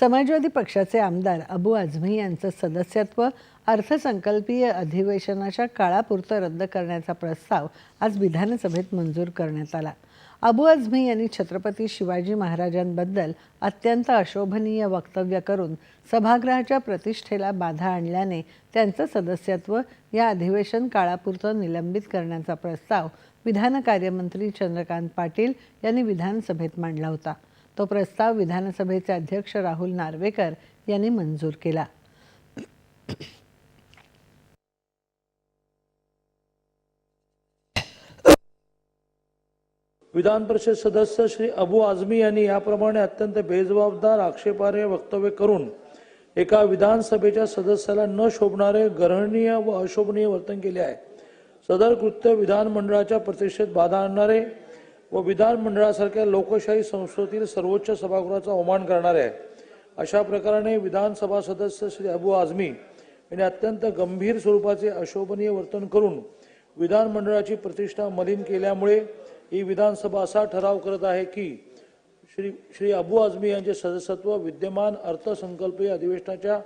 समाजवादी पक्षाचे आमदार अबू आझमी यांचं सदस्यत्व अर्थसंकल्पीय अधिवेशनाच्या काळापुरतं रद्द करण्याचा प्रस्ताव आज विधानसभेत मंजूर करण्यात आला. अबू आझमी यांनी छत्रपती शिवाजी महाराजांबद्दल अत्यंत अशोभनीय वक्तव्य करून सभागृहाच्या प्रतिष्ठेला बाधा आणल्याने त्यांचं सदस्यत्व या अधिवेशन काळापुरतं निलंबित करण्याचा प्रस्ताव विधान कार्यमंत्री चंद्रकांत पाटील यांनी विधानसभेत मांडला होता. तो प्रस्ताव विधानसभेचे अध्यक्ष राहुल नार्वेकर यांनी मंजूर केला. विधान परिषद सदस्य श्री अबू आझमी यांनी याप्रमाणे अत्यंत बेजबाबदार आक्षेपार्ह वक्तव्य करून एका विधानसभेच्या सदस्याला न शोभणारे ग्रहणीय व अशोभनीय वर्तन केले आहे. सदर कृत्य विधानमंडळाच्या प्रतिष्ठेत बाधा आणणारे व विधानमंडळासारख्या लोकशाही संस्थेतील सर्वोच्च सभागृहाचा अवमान करणारे आहे अशा प्रकाराने विधानसभा सदस्य श्री अबू आझमी यांनी अत्यंत गंभीर स्वरूपाचे अशोभनीय वर्तन करून विधानमंडळाची प्रतिष्ठा मलिन केल्यामुळे ही विधानसभा असा ठराव करत आहे की श्री श्री अबू आझमी यांचे सदस्यत्व विद्यमान अर्थसंकल्पीय अधिवेशनाच्या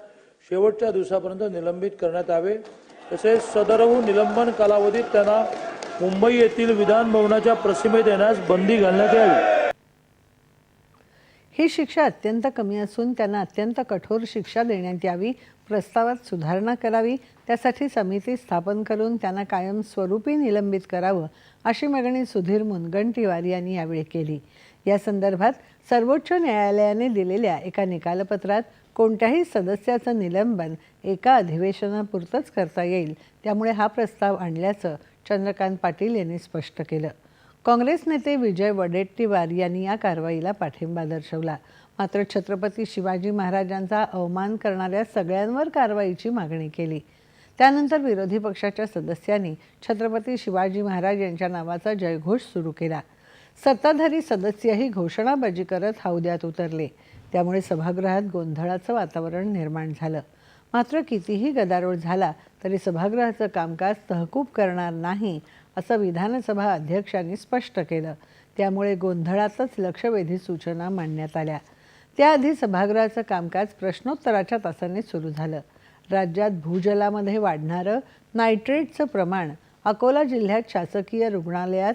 शेवटच्या दिवसापर्यंत निलंबित करण्यात यावे. तसेच सदरहून निलंबन कालावधीत त्यांना मुंबई येथील विधान भवनाच्या प्रसिमेत येण्यास बंदी घालण्यात यावी. ही शिक्षा अत्यंत कमी असून त्यांना अत्यंत कठोर शिक्षा देण्यात यावी प्रस्तावात सुधारणा करावी त्यासाठी समिती स्थापन करून त्यांना कायमस्वरूपी निलंबित करावं अशी मागणी सुधीर मुनगंटीवार यांनी यावेळी केली. या संदर्भात सर्वोच्च न्यायालयाने दिलेल्या एका निकालपत्रात कोणत्याही सदस्याचं निलंबन एका अधिवेशनापुरतंच करता येईल त्यामुळे हा प्रस्ताव आणल्याचं चंद्रकांत पाटील यांनी स्पष्ट केलं. काँग्रेस नेते विजय वडेट्टीवार यांनी या कारवाईला पाठिंबा दर्शवला. मात्र छत्रपती शिवाजी महाराजांचा अवमान करणाऱ्या सगळ्यांवर कारवाईची मागणी केली. त्यानंतर विरोधी पक्षाच्या सदस्यांनी छत्रपती शिवाजी महाराज यांच्या नावाचा जयघोष सुरू केला. सत्ताधारी सदस्यही घोषणाबाजी करत हौद्यात उतरले. त्यामुळे सभागृहात गोंधळाचं वातावरण निर्माण झालं. मात्र कितीही गदारोळ झाला तरी सभागृहाचं कामकाज तहकूब करणार नाही असं विधानसभा अध्यक्षांनी स्पष्ट केलं. त्यामुळे गोंधळातच लक्षवेधी सूचना मांडण्यात आल्या. त्याआधी सभागृहाचं कामकाज प्रश्नोत्तराच्या तासाने सुरू झालं. राज्यात भूजलामध्ये वाढणारं नायट्रेटचं प्रमाण अकोला जिल्ह्यात शासकीय रुग्णालयात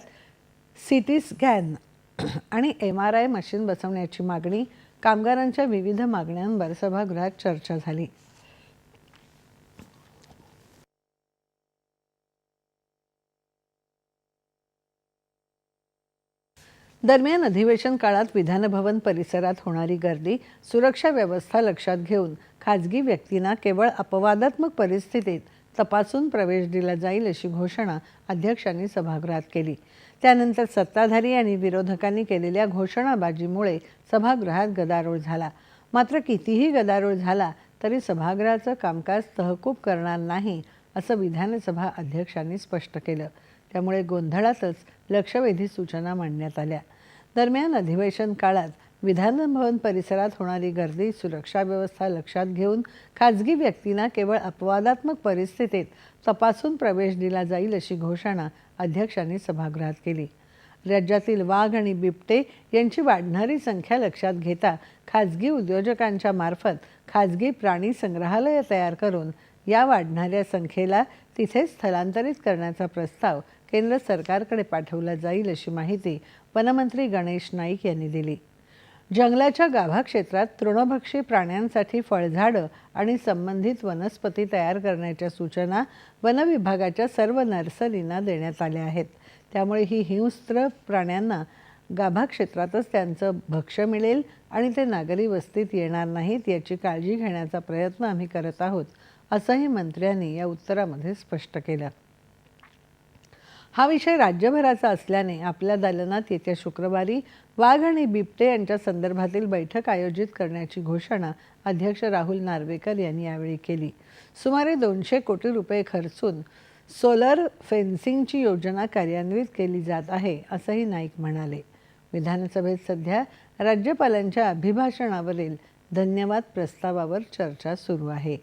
सी टी स्कॅन आणि एम आर आय मशीन बसवण्याची मागणी कामगारांच्या विविध मागण्यांवर सभागृहात चर्चा झाली. दरम्यान अधिवेशन काळात विधानभवन परिसरात होणारी गर्दी सुरक्षा व्यवस्था लक्षात घेऊन खाजगी व्यक्तींना केवळ अपवादात्मक परिस्थितीत तपासून प्रवेश दिला जाईल अशी घोषणा अध्यक्षांनी सभागृहात केली. त्यानंतर सत्ताधारी आणि विरोधकांनी केलेल्या घोषणाबाजीमुळे सभागृहात गदारोळ झाला. मात्र कितीही गदारोळ झाला तरी सभागृहाचं कामकाज तहकूब करणार नाही असं विधानसभा अध्यक्षांनी स्पष्ट केलं. त्यामुळे गोंधळातच लक्षवेधी सूचना मांडण्यात आल्या. दरम्यान अधिवेशन काळात विधानभवन परिसरात होणारी गर्दी सुरक्षा व्यवस्था लक्षात घेऊन खाजगी व्यक्तींना केवळ अपवादात्मक परिस्थितीत तपासून प्रवेश दिला जाईल अशी घोषणा अध्यक्षांनी सभागृहात केली. राज्यातील वाघ आणि बिबटे यांची वाढणारी संख्या लक्षात घेता खाजगी उद्योजकांच्या मार्फत खाजगी प्राणी संग्रहालय तयार करून या वाढणाऱ्या संख्येला तिथे स्थलांतरित करण्याचा प्रस्ताव केंद्र सरकारकडे पाठवला जाईल अशी माहिती वनमंत्री गणेश नाईक यांनी दिली. जंगलाच्या गाभा क्षेत्रात तृणभक्षी प्राण्यांसाठी फळझाडं आणि संबंधित वनस्पती तयार करण्याच्या सूचना वनविभागाच्या सर्व नर्सरींना देण्यात आल्या आहेत. त्यामुळे ही हिंस्त्र प्राण्यांना गाभा क्षेत्रातच त्यांचं भक्ष्य मिळेल आणि ते नागरी वस्तीत येणार नाहीत याची काळजी घेण्याचा प्रयत्न आम्ही करत आहोत असंही मंत्र्यांनी या उत्तरामध्ये स्पष्ट केलं. हा विषय राज्यभराचा असल्याने आपल्या दालनात येत्या शुक्रवारी वाघ आणि बिबटे यांच्या संदर्भातील बैठक आयोजित करण्याची घोषणा अध्यक्ष राहुल नार्वेकर यांनी यावेळी केली. सुमारे दोनशे कोटी रुपये खर्चून सोलर फेन्सिंगची योजना कार्यान्वित केली जात आहे असंही नाईक म्हणाले. विधानसभेत सध्या राज्यपालांच्या अभिभाषणावरील धन्यवाद प्रस्तावावर चर्चा सुरू आहे.